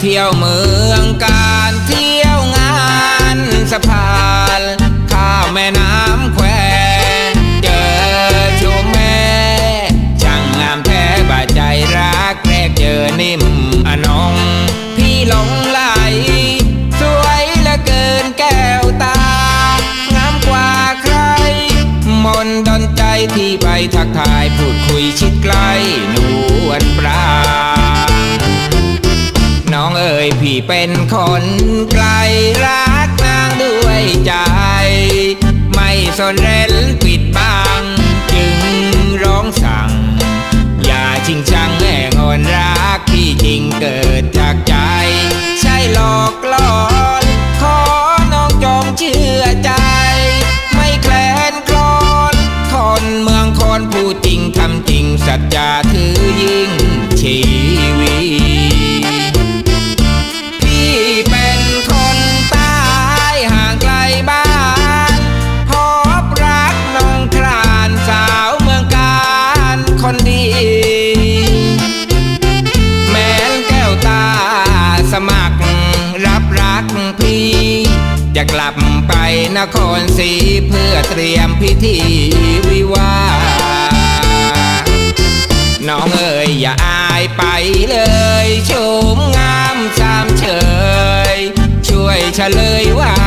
เที่ยวเมืองการเที่ยวงานสะพานข้ามแม่น้ำแควเจอชมแม่ช่างงามแท้บาดใจรักแรกเจอนิ่มอนงพี่หลงไหล สวยเหลือเกินแก้วตา งามกว่าใคร มนต์ดนใจที่ไปทักทายพูดคุยชิดใกล้ เป็นคนไกลรักนางด้วยใจ ไม่สนเร้นปิดบัง จึงร้องสั่ง อย่าชิงชังแง่งอนรักที่จริงเกิดจากใจ ใช่หลอกล่อน ขอน้องจงเชื่อใจ ไม่แคลนคลอนคนเมืองคนพูดจริงทำจริงสัจจาถือยิ่งชีวิต รักพี่ จะกลับไปนครศรีเพื่อเตรียมพิธีวิวาน้องเอ๋ยอย่าอายไปเลยชมงามสามเฉย ช่วยเฉลยว่า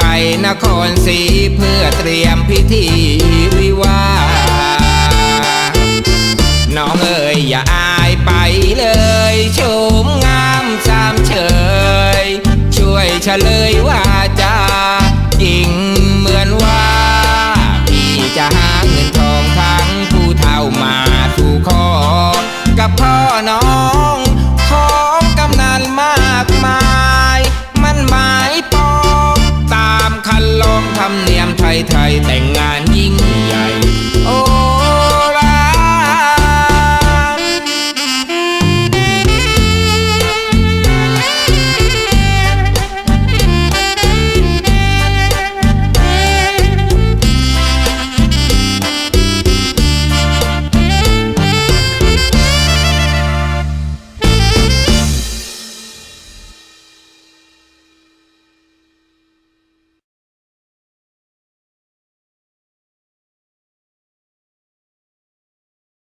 ไปนครศรีเพื่อเตรียมพิธีวิวาน้องเอ๋ยอย่าอายไปเลยชมงามสามเฉย ช่วยเฉลยว่า ไทยไทยแต่งงาน